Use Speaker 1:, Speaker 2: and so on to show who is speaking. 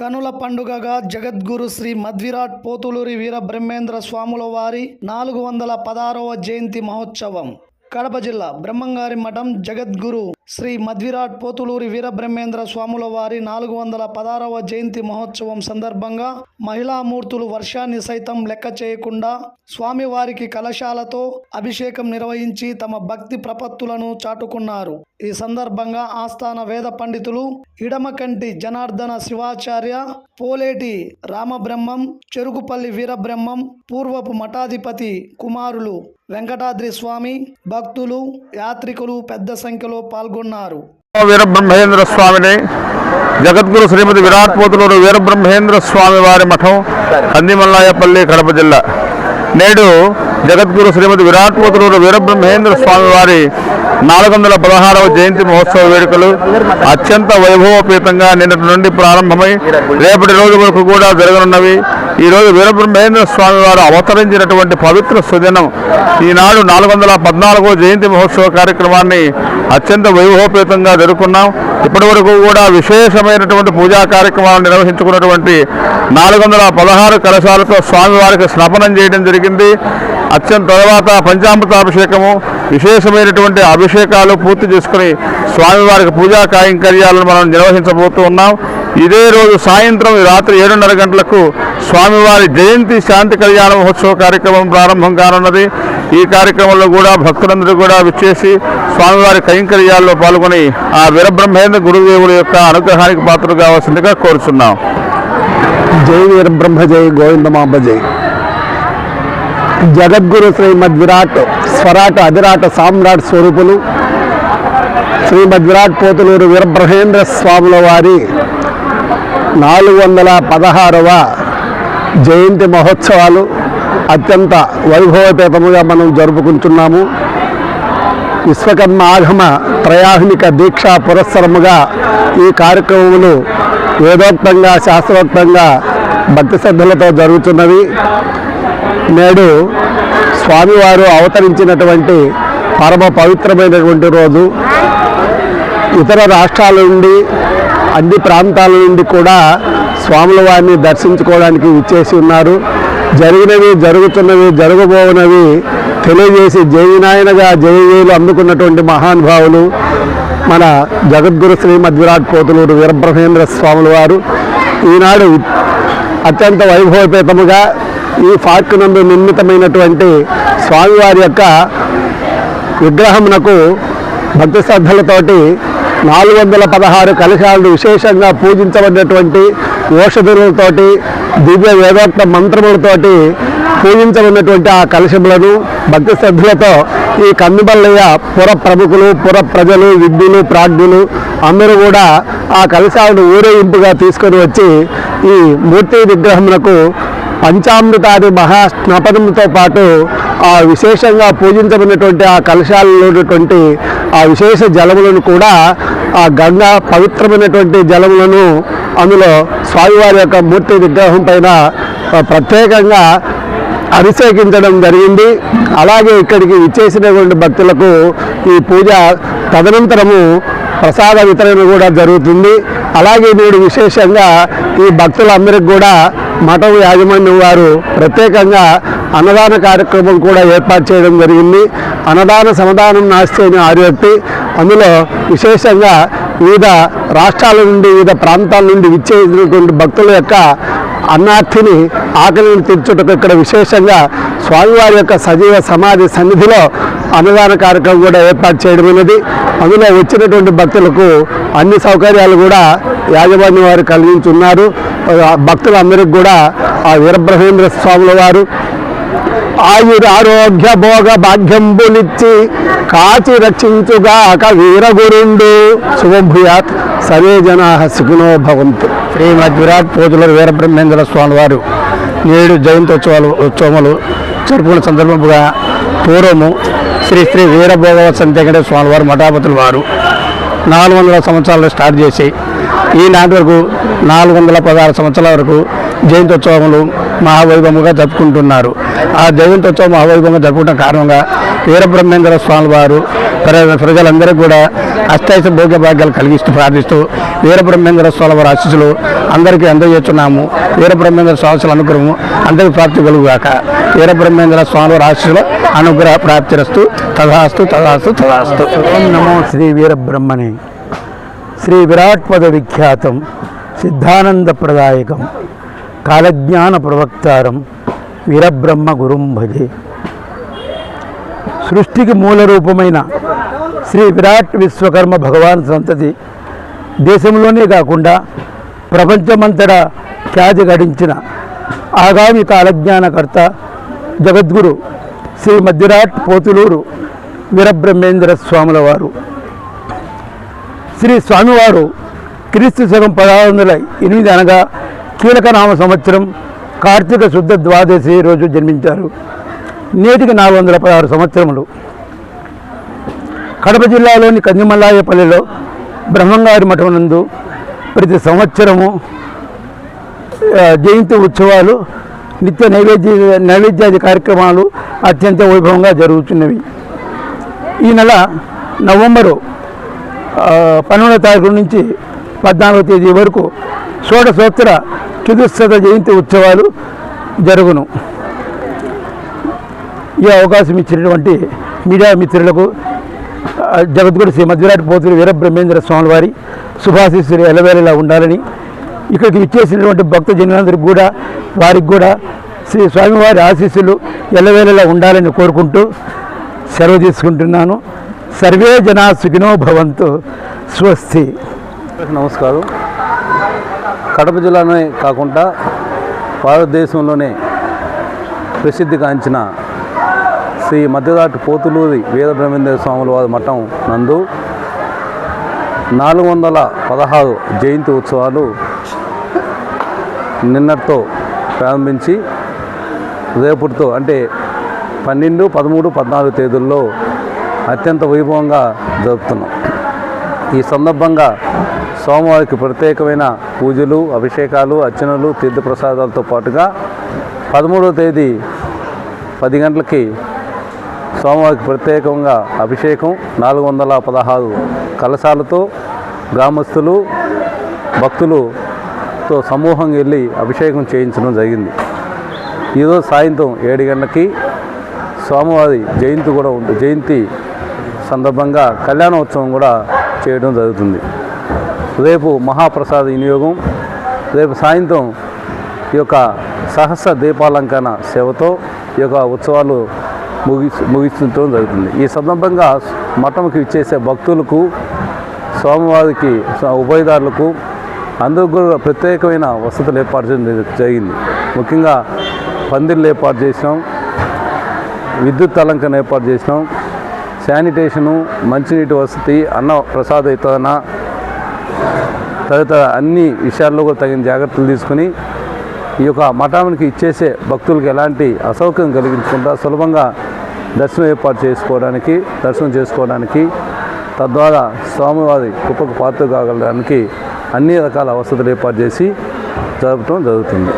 Speaker 1: కనుల పండుగగా జగద్గురు శ్రీ మద్విరాట్ పోతులూరి వీరబ్రహ్మేంద్ర స్వాముల వారి నాలుగు వందల పదారవ జయంతి మహోత్సవం. కడప జిల్లా బ్రహ్మంగారి మఠం జగద్గురు శ్రీ మధ్విరాట్ పోతులూరి వీరబ్రహ్మేంద్ర స్వాముల వారి నాలుగు వందల పదారవ జయంతి మహోత్సవం సందర్భంగా మహిళామూర్తులు వర్షాన్ని సైతం లెక్క చేయకుండా స్వామివారికి కలశాలతో అభిషేకం నిర్వహించి తమ భక్తి ప్రపత్తులను చాటుకున్నారు. ఈ సందర్భంగా ఆస్థాన వేద పండితులు ఇడమకంటి జనార్దన శివాచార్య పోలేటి రామబ్రహ్మం చెరుకుపల్లి వీరబ్రహ్మం పూర్వపు మఠాధిపతి కుమారులు వెంకటాద్రి స్వామి భక్తులు యాత్రికులు పెద్ద సంఖ్యలో పాల్గొన్నారు
Speaker 2: వీరబ్రహ్మేంద్ర స్వామిని జగద్గురు శ్రీమతి విరాట్ పోతులూరు వీరబ్రహ్మేంద్ర స్వామి వారి మఠం కందిమల్లాయపల్లి కడప జిల్లా. నేడు జగద్గురు శ్రీమతి విరాట్ పోతులూరు వీరబ్రహ్మేంద్ర స్వామి వారి నాలుగు వందల పదహారవ జయంతి మహోత్సవ వేడుకలు అత్యంత వైభవోపేతంగా నిన్నటి నుండి ప్రారంభమై రేపటి రోజు వరకు కూడా జరగనున్నవి. ఈ రోజు వీరబ్రహ్మేంద్ర స్వామి వారు అవతరించినటువంటి పవిత్ర సుదినం ఈనాడు నాలుగు వందల పద్నాలుగో జయంతి మహోత్సవ కార్యక్రమాన్ని అత్యంత వైభవోపేతంగా జరుపుకున్నాం. ఇప్పటి వరకు కూడా విశేషమైనటువంటి పూజా కార్యక్రమాలు నిర్వహించుకున్నటువంటి నాలుగు వందల పదహారు కలశాలతో స్వామివారికి స్నాపనం చేయడం జరిగింది. అత్యంత తర్వాత పంచామృతాభిషేకము విశేషమైనటువంటి అభిషేకాలు పూర్తి చేసుకుని స్వామివారికి పూజా కాయంకర్యాలను మనం నిర్వహించబోతూ ఉన్నాం. ఇదే రోజు సాయంత్రం రాత్రి ఏడున్నర గంటలకు స్వామివారి జయంతి శాంతి కళ్యాణ మహోత్సవ కార్యక్రమం ప్రారంభం కానున్నది. ఈ కార్యక్రమంలో కూడా భక్తులందరూ కూడా విచ్చేసి స్వామివారి కైంకర్యాల్లో పాల్గొని ఆ వీరబ్రహ్మేంద్ర గురుదేవుల యొక్క అనుగ్రహానికి పాత్ర కావాల్సిందిగా కోరుచున్నాం.
Speaker 3: జై వీరబ్రహ్మ జై గోవిందమాంబ జై. జగద్గురు శ్రీమద్ విరాట్ స్వరాట అధిరాట సామ్రాట్ స్వరూపులు శ్రీమద్ విరాట్ పోతులూరు వీరబ్రహేంద్ర స్వాముల వారి నాలుగు వందల పదహారవ జయంతి మహోత్సవాలు అత్యంత వైభవపేతముగా మనం జరుపుకుంటున్నాము. విశ్వకర్మ ఆగమ త్రయాహ్నిక దీక్ష పురస్సరముగా ఈ కార్యక్రమములు వేదోక్తంగా శాస్త్రోక్తంగా భక్తి శ్రద్ధలతో జరుగుతున్నవి. నేడు స్వామివారు అవతరించినటువంటి పరమ పవిత్రమైనటువంటి రోజు. ఇతర రాష్ట్రాల నుండి అన్ని ప్రాంతాల నుండి కూడా స్వాముల వారిని దర్శించుకోవడానికి ఇచ్చేసి ఉన్నారు. జరిగినవి జరుగుతున్నవి జరగబోవునవి తెలియజేసి జయనాయనగా జయజయులు అందుకున్నటువంటి మహానుభావులు మన జగద్గురు శ్రీమద్ విరాట్ పోతులూరు వీరబ్రహ్మేంద్ర స్వాముల వారు. ఈనాడు అత్యంత వైభవపేతముగా ఈ పార్క్ నందు నిర్మితమైనటువంటి స్వామివారి యొక్క విగ్రహమునకు భక్తి శ్రద్ధలతోటి నాలుగు వందల పదహారు కలశాలను విశేషంగా పూజించబడినటువంటి ఓషధులతోటి దివ్య వేదోక్త మంత్రములతోటి పూజించబడినటువంటి ఆ కలశములను భక్తి శ్రద్ధలతో ఈ కందిబల్లయ్య పుర ప్రముఖులు పుర ప్రజలు విద్యులు ప్రాజ్ఞులు అందరూ కూడా ఆ కలశాలను ఊరేగింపుగా తీసుకొని వచ్చి ఈ మూర్తి విగ్రహమునకు పంచామృతాది మహాస్నపనంతో పాటు ఆ విశేషంగా పూజించబడినటువంటి ఆ కలశాలలో ఉన్నటువంటి ఆ విశేష జలములను కూడా ఆ గంగా పవిత్రమైనటువంటి జలములను అందులో స్వామివారి యొక్క మూర్తి విగ్రహం పైన ప్రత్యేకంగా అభిషేకించడం జరిగింది. అలాగే ఇక్కడికి ఇచ్చేసినటువంటి భక్తులకు ఈ పూజ తదనంతరము ప్రసాద వితరణ కూడా జరుగుతుంది. అలాగే నేడు విశేషంగా ఈ భక్తులందరికీ కూడా మఠం యాజమాన్యం వారు ప్రత్యేకంగా అన్నదాన కార్యక్రమం కూడా ఏర్పాటు చేయడం జరిగింది. అన్నదాన సమాధానం నాస్తేని ఆర్యోక్తి అందులో విశేషంగా వివిధ రాష్ట్రాల నుండి వివిధ ప్రాంతాల నుండి విచ్చేసినటువంటి భక్తుల యొక్క అన్నార్థిని ఆకలిని తీర్చుటకు ఇక్కడ విశేషంగా స్వామివారి యొక్క సజీవ సమాధి సన్నిధిలో అన్నదాన కార్యక్రమం కూడా ఏర్పాటు చేయడం అనేది అందులో వచ్చినటువంటి భక్తులకు అన్ని సౌకర్యాలు కూడా యాజమాన్యం వారు కలిగించున్నారు. భక్తులందరికీ కూడా ఆ వీరబ్రహ్మేంద్ర స్వాముల వారు ఆయుర ఆరోగ్య భోగ భాగ్యంబులిచ్చి కాచి రక్షించుగాక వీరగురుండు శుభభూయాత్ సర్వే జనా సుఖినో భవంతు. శ్రీమద్ విరాట్ పోతుల వీరబ్రహ్మేంద్ర స్వామి వారు నేడు జయంతోత్సవాలు ఉత్సవములు జరుపుకున్న సందర్భముగా పూర్వము శ్రీ శ్రీ వీరభోగవ సంతేకటే స్వామి వారు మఠాపతుల వారు నాలుగు వందల సంవత్సరాలు స్టార్ట్ చేసి ఈనాటి వరకు నాలుగు వందల పదహారు సంవత్సరాల వరకు జయంతోత్సవములు మహావైభవంగా జరుపుకుంటున్నారు. ఆ జయంతోత్సవం మహావైభవంగా జరుపుకుంటున్న కారణంగా వీరబ్రహ్మేంద్ర స్వామి వారు
Speaker 4: ప్రజలందరూ ప్రజలందరికీ కూడా అష్టైష భోగ్య భాగ్యాలు కలిగిస్తూ ప్రార్థిస్తూ వీరబ్రహ్మేంద్ర స్వామి వారి ఆశీస్సులు అందరికీ అందజేస్తున్నాము. వీరబ్రహ్మేంద్ర స్వామి అనుగ్రహము అందరికీ ప్రాప్తి కలుగుగాక. వీరబ్రహ్మేంద్ర స్వామి వారి ఆశీస్సులు అనుగ్రహ ప్రాప్తిరస్తు తథాస్తు తథాస్తు తథాస్తు ఓం నమో శ్రీ వీరబ్రహ్మణి. శ్రీ విరాట్ పద విఖ్యాతం సిద్ధానంద ప్రదాయకం. కాలజ్ఞాన ప్రవక్తారం వీరబ్రహ్మ గురుం భజే. సృష్టికి మూల రూపమైన శ్రీ విరాట్ విశ్వకర్మ భగవాన్ సంతతి దేశంలోనే కాకుండా ప్రపంచమంతటా ఖ్యాతి గడించిన ఆగామి కాలజ్ఞానకర్త జగద్గురు శ్రీ మధ్యరాట్ పోతులూరు వీరబ్రహ్మేంద్ర స్వాముల వారు శ్రీ స్వామివారు క్రీస్తు శకం పదహారు వందల ఎనిమిది అనగా కీలక నామ సంవత్సరం కార్తీక శుద్ధ ద్వాదశి రోజు జన్మించారు. నేటికి నాలుగు వందల పదహారు సంవత్సరములు. కడప జిల్లాలోని కందిమల్లాయపల్లిలో బ్రహ్మంగారి మఠం నందు ప్రతి సంవత్సరము జయంతి ఉత్సవాలు నిత్య నైవేద్య నైవేద్యాది కార్యక్రమాలు అత్యంత వైభవంగా జరుగుతున్నవి. ఈ నెల నవంబరు పన్నెండవ తారీఖు నుంచి పద్నాలుగో తేదీ వరకు షోడశోత్తర చతుశ్శత జయంతి ఉత్సవాలు జరుగును. ఈ అవకాశం ఇచ్చినటువంటి మీడియా మిత్రులకు జగద్గురు శ్రీ మధ్యరాటి పోతులు వీరబ్రహ్మేంద్ర స్వామి వారి శుభాశీస్సులు ఎలవేళలా ఉండాలని ఇక్కడికి విచ్చేసినటువంటి భక్త జనులందరికీ కూడా వారికి కూడా శ్రీ స్వామివారి ఆశీస్సులు ఎల్లవేళలా ఉండాలని కోరుకుంటూ సెలవు తీసుకుంటున్నాను. సర్వే జనా సుఖినో భవంతు. స్వస్తి.
Speaker 5: నమస్కారం. కడప జిల్లానే కాకుండా భారతదేశంలోనే ప్రసిద్ధిగాంచిన శ్రీ మధ్యదాటి పోతులూరి వీర బ్రహ్మేంద్ర స్వాముల వారి మఠం నందు నాలుగు వందల పదహారు జయంతి ఉత్సవాలు నిన్నటితో ప్రారంభించి రేపటితో అంటే పన్నెండు పదమూడు పద్నాలుగు తేదీల్లో అత్యంత వైభవంగా జరుపుతున్నాం. ఈ సందర్భంగా సోమవారికి ప్రత్యేకమైన పూజలు అభిషేకాలు అర్చనలు తీర్థప్రసాదాలతో పాటుగా పదమూడవ తేదీ పది గంటలకి సోమవారికి ప్రత్యేకంగా అభిషేకం నాలుగు వందల పదహారు కలశాలతో గ్రామస్తులు భక్తులుతో సమూహంగా వెళ్ళి అభిషేకం చేయించడం జరిగింది. ఈరోజు సాయంత్రం ఏడు గంటలకి స్వామివారి జయంతి కూడా ఉంటుంది జయంతి సందర్భంగా కళ్యాణోత్సవం కూడా చేయడం జరుగుతుంది. రేపు మహాప్రసాద వినియోగం రేపు సాయంత్రం ఈ యొక్క సహస్ర దీపాలంకరణ సేవతో ఈ యొక్క ఉత్సవాలు ముగి ముగించడం జరుగుతుంది. ఈ సందర్భంగా మఠంకి ఇచ్చేసే భక్తులకు స్వామివారికి ఉభయదారులకు అందరికి కూడా ప్రత్యేకమైన వసతులు ఏర్పాటు చేయడం జరిగింది. ముఖ్యంగా పందిళ్ళు ఏర్పాటు చేసినాం విద్యుత్ అలంకరణ ఏర్పాటు చేసినాం శానిటేషను మంచినీటి వసతి అన్న ప్రసాద వితరణ తదితర అన్ని విషయాల్లో కూడా తగిన జాగ్రత్తలు తీసుకుని ఈ యొక్క మఠానికి ఇచ్చేసే భక్తులకు ఎలాంటి అసౌకర్యం కలిగించకుండా సులభంగా దర్శనం ఏర్పాటు చేసుకోవడానికి దర్శనం చేసుకోవడానికి తద్వారా స్వామివారి కృపకు పాత్ర కాగలడానికి అన్ని రకాల వసతులు ఏర్పాటు చేసి జరపడం జరుగుతుంది.